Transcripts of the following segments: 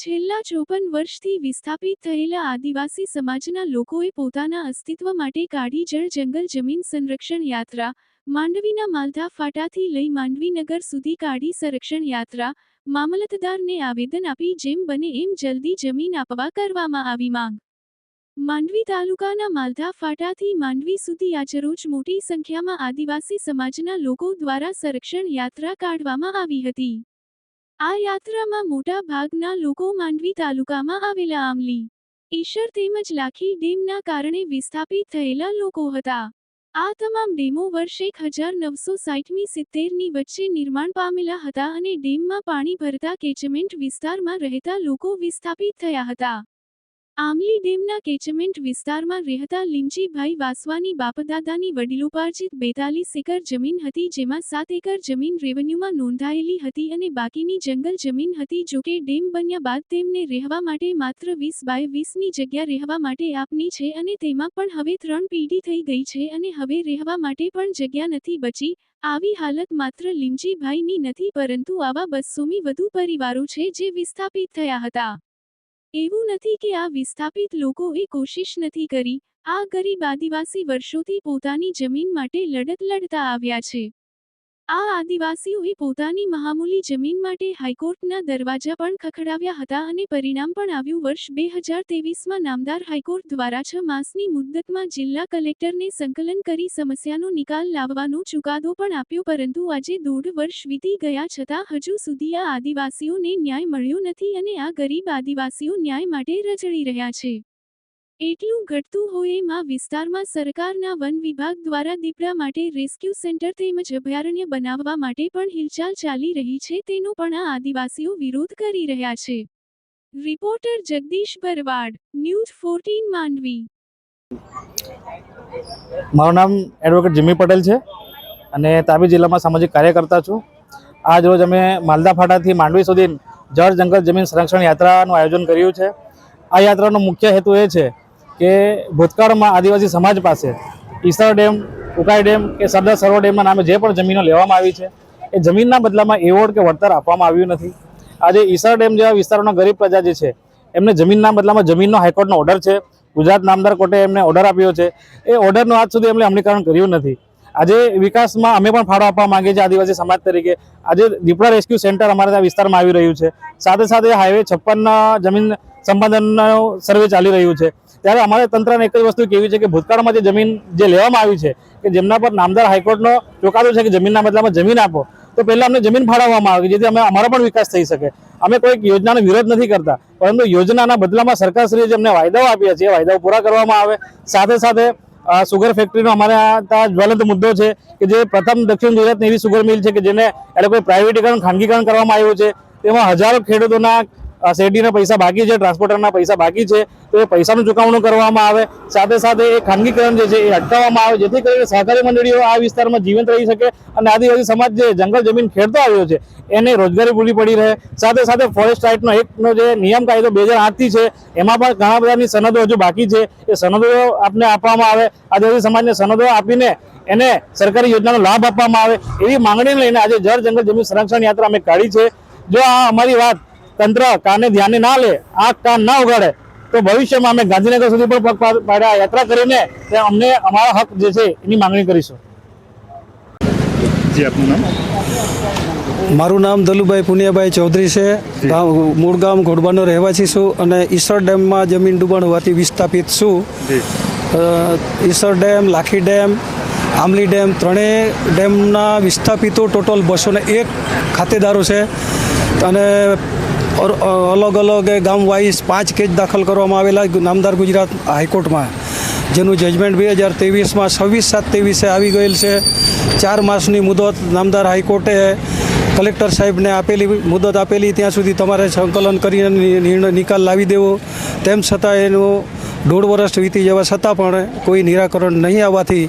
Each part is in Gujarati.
છેલ્લા ચોપન વર્ષથી વિસ્થાપિત થયેલા આદિવાસી સમાજના લોકોએ પોતાના અસ્તિત્વ માટે કાઢી જળ જંગલ જમીન સંરક્ષણ યાત્રા, માંડવીના માલધા ફાટાથી લઈ માંડવીનગર સુધી કાઢી સંરક્ષણ યાત્રા, મામલતદારને આવેદન આપી જેમ બને એમ જલ્દી જમીન આપવા કરવામાં આવી માંગ. માંડવી તાલુકાના માલધા ફાટાથી માંડવી સુધી આજરોજ મોટી સંખ્યામાં આદિવાસી સમાજના લોકો દ્વારા સંરક્ષણ યાત્રા કાઢવામાં આવી હતી. આ યાત્રામાં મોટા ભાગના લોકો માંડવી તાલુકામાં આવેલા આમલી ઈશર તેમજ લાખી ડેમના કારણે વિસ્થાપિત થયેલા લોકો હતા. આ તમામ ડેમો વર્ષ એક હજાર નવસો સાઠમી સિત્તેરની વચ્ચે નિર્માણ પામેલા હતા અને ડેમમાં પાણી ભરતા કેચમેન્ટ વિસ્તારમાં રહેતા લોકો વિસ્થાપિત થયા હતા. આમલી ડેમના કેચમેન્ટ વિસ્તારમાં રહેતા લીમજીભાઈ વાસવાની બાપદાદાની વડીલોપાર્જિત બેતાલીસ એકર જમીન હતી જેમાં સાત એકર જમીન રેવન્યુમાં નોંધાયેલી હતી અને બાકીની જંગલ જમીન હતી જોકે ડેમ બન્યા બાદ તેમને રહેવા માટે માત્ર વીસ બાય વીસની જગ્યા રહેવા માટે આપની છે અને તેમાં પણ હવે ત્રણ પેઢી થઈ ગઈ છે અને હવે રહેવા માટે પણ જગ્યા નથી બચી. આવી હાલત માત્ર લીમજીભાઈની નથી, પરંતુ આવા બસોમી વધુ પરિવારો છે જે વિસ્થાપિત થયા હતા. એવું નથી કે આ વિસ્થાપિત લોકોએ કોશિશ નથી કરી. આ ગરીબ આદિવાસી વર્ષોથી પોતાની જમીન માટે લડત લડતા આવ્યા છે. આ આદિવાસીઓએ પોતાની મહામૂલી જમીન માટે હાઈકોર્ટના દરવાજા પણ ખખડાવ્યા હતા અને પરિણામ પણ આવ્યું વર્ષ બે હજાર તેવીસમાં નામદાર હાઈકોર્ટ દ્વારા છ માસની મુદ્દતમાં જિલ્લા કલેક્ટરને સંકલન કરી સમસ્યાનો નિકાલ લાવવાનો ચુકાદો પણ આપ્યો, પરંતુ આજે દોઢ વર્ષ વીતી ગયા છતાં હજુ સુધી આ આદિવાસીઓને ન્યાય મળ્યો નથી અને આ ગરીબ આદિવાસીઓ ન્યાય માટે રજળી રહ્યા છે. એટલું ઘટતું હોય એમાં વિસ્તારમાં સરકારના વન વિભાગ દ્વારા દીપડા માટે રેસ્ક્યુ સેન્ટર તેમજ અભયારણ્ય બનાવવા માટે પણ હિલચાલ ચાલી રહી છે, તેનો પણ આ આદિવાસીઓ વિરોધ કરી રહ્યા છે. Reporter Jagdish Bharwad, news fourteen Mandvi. મારું નામ એડવોકેટ જીમી પટેલ છે અને તાપી જિલ્લામાં સામાજિક કાર્યકર્તા છું. આજ રોજ અમે માલદા ફાટાથી માંડવી સુધી જળ જંગલ જમીન સંરક્ષણ યાત્રાનું આયોજન કર્યું છે. આ યાત્રાનો મુખ્ય હેતુ એ છે કે ભૂતકાળમાં આદિવાસી સમાજ પાસે ઈસર ડેમ, ઉકાઈ ડેમ કે સરદાર સરોવર ડેમના નામે જે પણ જમીનો લેવામાં આવી છે, એ જમીનના બદલામાં એવોર્ડ કે વળતર આપવામાં આવ્યું નથી. આજે ઈસર ડેમ જેવા વિસ્તારોના ગરીબ પ્રજા જે છે, એમને જમીનના બદલામાં જમીનનો હાઈકોર્ટનો ઓર્ડર છે. ગુજરાત નામદાર કોર્ટે એમને ઓર્ડર આપ્યો છે. એ ઓર્ડરનું આજ સુધી એમણે અમલીકરણ કર્યું નથી. આજે વિકાસમાં અમે પણ ફાળો આપવા માંગીએ છીએ આદિવાસી સમાજ તરીકે. આજે દીપડા રેસ્ક્યુ સેન્ટર અમારા ત્યાં વિસ્તારમાં આવી રહ્યું છે. સાથે સાથે હાઈવે છપ્પનના જમીન સંપાદનનો સર્વે ચાલી રહ્યું છે. ત્યારે અમારે તંત્રને એક જ વસ્તુ કેવી છે કે ભૂતકાળમાં જે જમીન જે લેવામાં આવી છે, કે જેમના પર નામદાર હાઈકોર્ટનો ચુકાદો છે કે જમીનના બદલામાં જમીન આપો, તો પહેલાં અમને જમીન ફાળવવામાં આવે જેથી અમે અમારો પણ વિકાસ થઈ શકે. અમે કોઈક યોજનાનો વિરોધ નથી કરતા, પરંતુ યોજનાના બદલામાં સરકારશ્રીએ જે અમને વાયદાઓ આપ્યા છે, એ વાયદાઓ પૂરા કરવામાં આવે. સાથે સાથે સુગર ફેક્ટરીનો અમારે ત્યાં જ્વલંત મુદ્દો છે કે જે પ્રથમ દક્ષિણ ગુજરાતની એવી સુગર મિલ છે કે જેને એ લોકોએ પ્રાઇવેટીકરણ, ખાનગીકરણ કરવામાં આવ્યું છે. તેમાં હજારો ખેડૂતોના શેરડીના પૈસા બાકી છે, ટ્રાન્સપોર્ટરના પૈસા બાકી છે, તો એ પૈસાનું ચુકવણું કરવામાં આવે. સાથે સાથે એ ખાનગીકરણ જે છે, એ અટકાવવામાં આવે, જેથી કરીને સહકારી મંડળીઓ આ વિસ્તારમાં જીવંત રહી શકે અને આદિવાસી સમાજ જે જંગલ જમીન ખેડતો આવ્યો છે, એને રોજગારી પૂરી પડી રહે. સાથે સાથે ફોરેસ્ટ રાઇટનો એકનો જે નિયમ કાયદો બે હજાર આઠથી છે, એમાં પણ ઘણા બધાની સનદો હજુ બાકી છે. એ સનદો આપને આપવામાં આવે, આદિવાસી સમાજને સનદો આપીને એને સરકારી યોજનાનો લાભ આપવામાં આવે. એવી માંગણીને લઈને આજે જળ જંગલ જમીન સંરક્ષણ યાત્રા અમે કાઢી છે. જો આ અમારી વાત તંત્ર કાને ધ્યાને ના લે આ કાન ના ઉગાડે તો ભવિષ્યમાં અમે ગાંધીનગર સુધી પણ પગ પાડ્યા યાત્રા કરીને તે અમને અમારા હક જે છે એની માંગણી કરીશું. જી આપનું નામ? મારું નામ દલુભાઈ પુનિયાભાઈ ચૌધરી છે. ગામ મૂળ ગામ ઘોડબાનો રહેવાસી છું અને ઈસર ડેમમાં જમીન ડૂબાણ હોવાથી વિસ્થાપિત છું. જી. Isar dam Lakhi dam Amli dam, ત્રણેય ડેમના વિસ્થાપિતો ટોટલ બસો એક ખાતેદારો છે. અને અલગ અલગ ગામ વાઇઝ પાંચ કેસ દાખલ કરવામાં આવેલા નામદાર ગુજરાત હાઈકોર્ટમાં. જેનું જજમેન્ટ બે હજાર ત્રેવીસમાં છવ્વીસ સાત ત્રેવીસે આવી ગયેલ છે. ચાર માસની મુદત નામદાર હાઈકોર્ટે કલેક્ટર સાહેબને આપેલી, મુદત આપેલી. ત્યાં સુધી તમારે સંકલન કરીને નિર્ણય, નિકાલ લાવી દેવો. તેમ છતાં એનું દોઢ વર્ષ વીતી જવા છતાં પણ કોઈ નિરાકરણ નહીં આવવાથી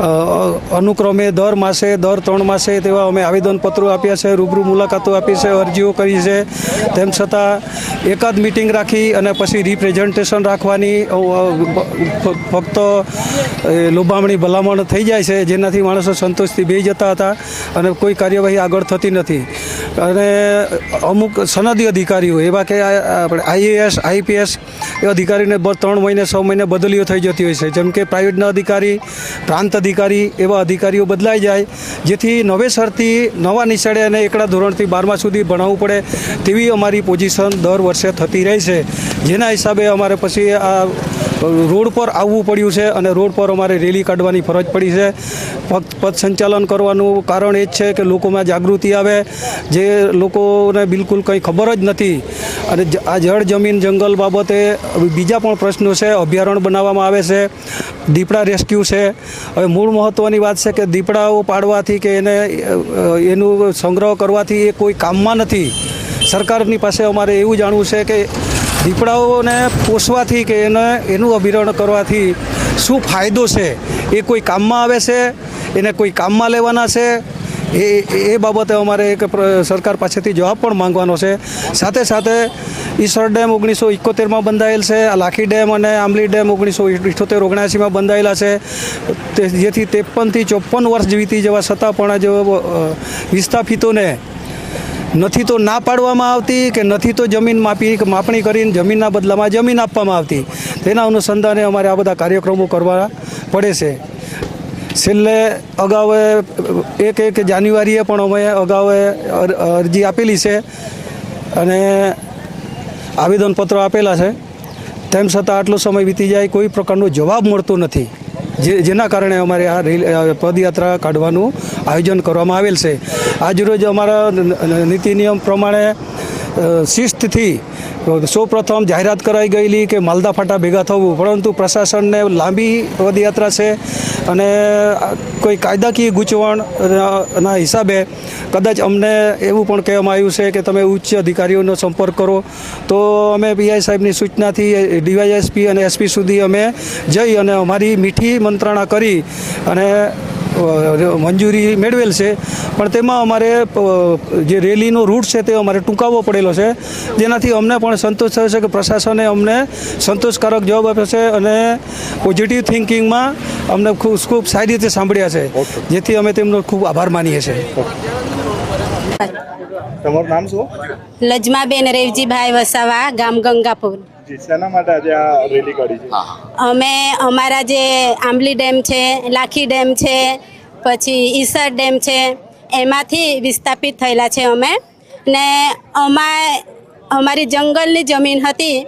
અનુક્રમે દર માસે, દર ત્રણ માસે તેવા અમે આવેદનપત્રો આપ્યા છે, રૂબરૂ મુલાકાતો આપી છે, અરજીઓ કરી છે. તેમ છતાં એકાદ મિટિંગ રાખી અને પછી રિપ્રેઝન્ટેશન રાખવાની ફક્ત લોભામણી ભલામણ થઈ જાય છે, જેનાથી માણસો સંતોષથી બે જતા હતા અને કોઈ કાર્યવાહી આગળ થતી નથી. અને અમુક સનદી અધિકારીઓ, એવા કે આપણે આઈએએસ, આઈપીએસ એ અધિકારીને ત્રણ મહિને, છ મહિને બદલીઓ થઈ જતી હોય છે. જેમ કે પ્રાઇવેટના અધિકારી, પ્રાંત અધિકારી એવા અધિકારીઓ બદલાઈ જાય, જેથી નવેસરથી નવા નિશાળે અને એકડા ધોરણથી બારમા સુધી ભણાવવું પડે તેવી અમારી પોઝિશન દર વર્ષે થતી રહે છે. જેના હિસાબે અમારે પછી આ રોડ પર આવવું પડ્યું છે અને રોડ પર અમારે રેલી કાઢવાની ફરજ પડી છે. પથ પદ સંચાલન કરવાનું કારણ એ જ છે કે લોકોમાં જાગૃતિ આવે. જે લોકોને બિલકુલ કંઈ ખબર જ નથી. અને આ જળ જમીન જંગલ બાબતે બીજા પણ પ્રશ્નો છે. અભયારણ્ય બનાવવામાં આવે છે. દીપડા રેસ્ક્યુ છે. હવે મૂળ મહત્ત્વની વાત છે કે દીપડાઓ પાડવાથી કે એને એનું સંગ્રહ કરવાથી એ કોઈ કામમાં નથી. સરકારની પાસે અમારે એવું જાણવું છે કે દીપડાઓને પોષવાથી કે એને એનું અભિરણ કરવાથી શું ફાયદો છે, એ કોઈ કામમાં આવે છે, એને કોઈ કામમાં લેવાના છે? એ એ બાબતે અમારે એક સરકાર પાસેથી જવાબ પણ માંગવાનો છે. સાથે સાથે ઈસર ડેમ ઓગણીસો ઇકોતેરમાં બંધાયેલ છે, આ લાખી ડેમ અને આંબલી ડેમ ઓગણીસો ઇઠોતેર ઓગણસીમાં બંધાયેલા છે. જેથી ત્રેપનથી ચોપન વર્ષ વીતી જવા છતાં પણ જો વિસ્થાપિતોને નથી તો ના પાડવામાં આવતી કે નથી તો જમીન માપી માપણી કરીને જમીનના બદલામાં જમીન આપવામાં આવતી. તેના અનુસંધાને અમારે આ બધા કાર્યક્રમો કરવા પડે છે. છેલ્લે અગાઉ એક એક જાન્યુઆરીએ પણ અમે અગાઉ અર- અરજી આપેલી છે અને આવેદનપત્રો આપેલા છે. તેમ છતાં આટલો સમય વીતી જાય કોઈ પ્રકારનો જવાબ મળતો નથી. જે જેના કારણે અમારે આ પદયાત્રા કાઢવાનું આયોજન કરવામાં આવેલ છે. આજરોજ અમારા નીતિ નિયમ પ્રમાણે શિસ્તથી સૌપ્રથમ જાહેરાત કરાઈ ગયેલી કે માલદા ફાટા ભેગા થવું, પરંતુ પ્રશાસનને લાંબી પદયાત્રા છે અને કોઈ કાયદાકીય ગૂંચવણના હિસાબે કદાચ અમને એવું પણ કહેવામાં આવ્યું છે કે તમે ઉચ્ચ અધિકારીઓનો સંપર્ક કરો. તો અમે પીઆઈ સાહેબની સૂચનાથી ડીવાયએસપી અને એસપી સુધી અમે જઈ અને અમારી મીઠી મંત્રણા કરી અને મંજૂરી મેળવેલ છે. પણ તેમાં અમારે જે રેલીનો રૂટ છે તે અમારે ટૂંકાવવો પડેલો છે. જેનાથી અમને પણ સંતોષ થયો છે કે પ્રશાસને અમને સંતોષકારક જવાબ આપ્યો છે અને પોઝિટિવ થિંકિંગમાં અમને ખૂબ ખૂબ સારી રીતે સાંભળ્યા છે. જેથી અમે તેમનો ખૂબ આભાર માનીએ છીએ. તમારું નામ શું? લજમાબેન રેવજીભાઈ વસાવા ગામ ગંગાપુર. શેના માટે આજે આ રેલી કાઢી છે? અમે અમારા જે આંબલી ડેમ છે લાખી ડેમ છે પછી ઈસર ડેમ છે એમાંથી વિસ્થાપિત થયેલા છે અમે. ને અમા અમારી જંગલની જમીન હતી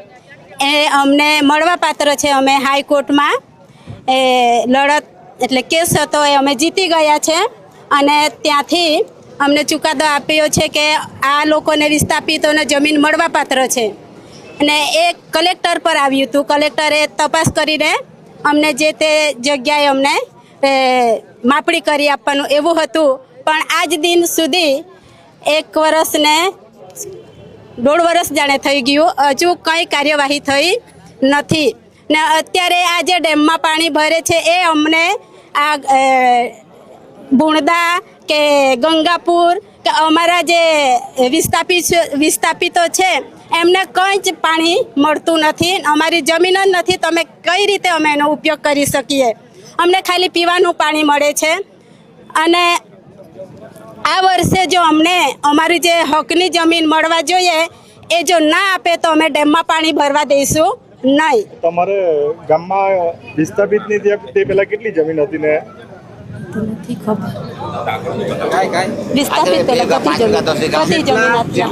એ અમને મળવાપાત્ર છે અમે હાઈકોર્ટમાં. એ લડત એટલે કેસ હતો એ અમે જીતી ગયા છે. અને ત્યાંથી અમને ચુકાદો આપ્યો છે કે આ લોકોને વિસ્થાપિતોને જમીન મળવાપાત્ર છે. અને એ કલેક્ટર પર આવ્યું હતું. કલેક્ટરે તપાસ કરીને અમને જે તે જગ્યાએ અમને માપણી કરી આપવાનું એવું હતું. પણ આજ દિન સુધી એક વર્ષને, દોઢ વર્ષ જાણે થઈ ગયું. હજુ કંઈ કાર્યવાહી થઈ નથી. ને અત્યારે આ જે ડેમમાં પાણી ભરે છે, એ અમને આ બુણદા કે ગંગાપુર કે અમારા જે વિસ્થાપિત, વિસ્થાપિતો છે એમને કંઈ જ પાણી મળતું નથી અમારી જમીન જ નથી. તો અમે કઈ રીતે અમે એનો ઉપયોગ કરી શકીએ? અમને ખાલી પીવાનું પાણી મળે છે. અને આ વર્ષે જો અમને અમારી જે હકની જમીન મળવા જોઈએ એ જો ના આપે તો અમે ડેમમાં પાણી ભરવા દઈશું નહીં. તમારે ગામમાં વિસ્થાપિતની તે પહેલા કેટલી જમીન હતી ને? વિસ્થાપિત પેલા બધી જમીન બધી જમીન આપી